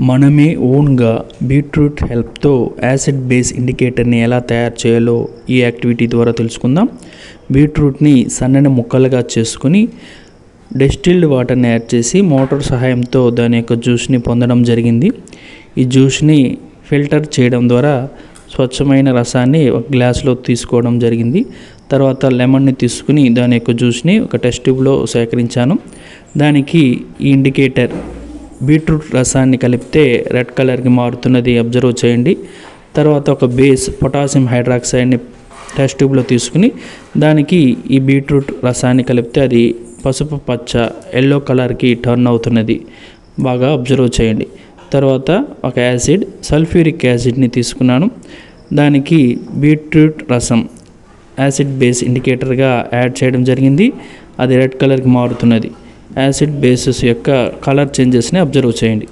మనమే ఓన్గా బీట్రూట్ హెల్ప్తో యాసిడ్ బేస్ ఇండికేటర్ని ఎలా తయారు చేయాలో ఈ యాక్టివిటీ ద్వారా తెలుసుకుందాం. బీట్రూట్ని సన్నని ముక్కలుగా చేసుకుని డెస్టిల్డ్ వాటర్ని యాడ్ చేసి మోటార్ సహాయంతో దాని యొక్క జ్యూస్ని పొందడం జరిగింది. ఈ జ్యూస్ని ఫిల్టర్ చేయడం ద్వారా స్వచ్ఛమైన రసాన్ని ఒక గ్లాస్లో తీసుకోవడం జరిగింది. తర్వాత లెమన్ని తీసుకుని దాని యొక్క జ్యూస్ని ఒక టెస్ట్ ట్యూబ్లో సేకరించాను. దానికి ఈ ఇండికేటర్ బీట్రూట్ రసాన్ని కలిపితే రెడ్ కలర్కి మారుతున్నది అబ్జర్వ్ చేయండి. తర్వాత ఒక బేస్ పొటాషియం హైడ్రాక్సైడ్ని టెస్ట్ ట్యూబ్లో తీసుకుని దానికి ఈ బీట్రూట్ రసాన్ని కలిపితే అది పసుపు పచ్చ ఎల్లో కలర్కి టర్న్ అవుతున్నది. బాగా అబ్జర్వ్ చేయండి. తర్వాత ఒక యాసిడ్ సల్ఫ్యూరిక్ యాసిడ్ని తీసుకున్నాను. దానికి బీట్రూట్ రసం యాసిడ్ బేస్ ఇండికేటర్గా యాడ్ చేయడం జరిగింది. అది రెడ్ కలర్కి మారుతున్నది. యాసిడ్ బేసెస్ యొక్క కలర్ చేంజెస్ని అబ్జర్వ్ చేయండి.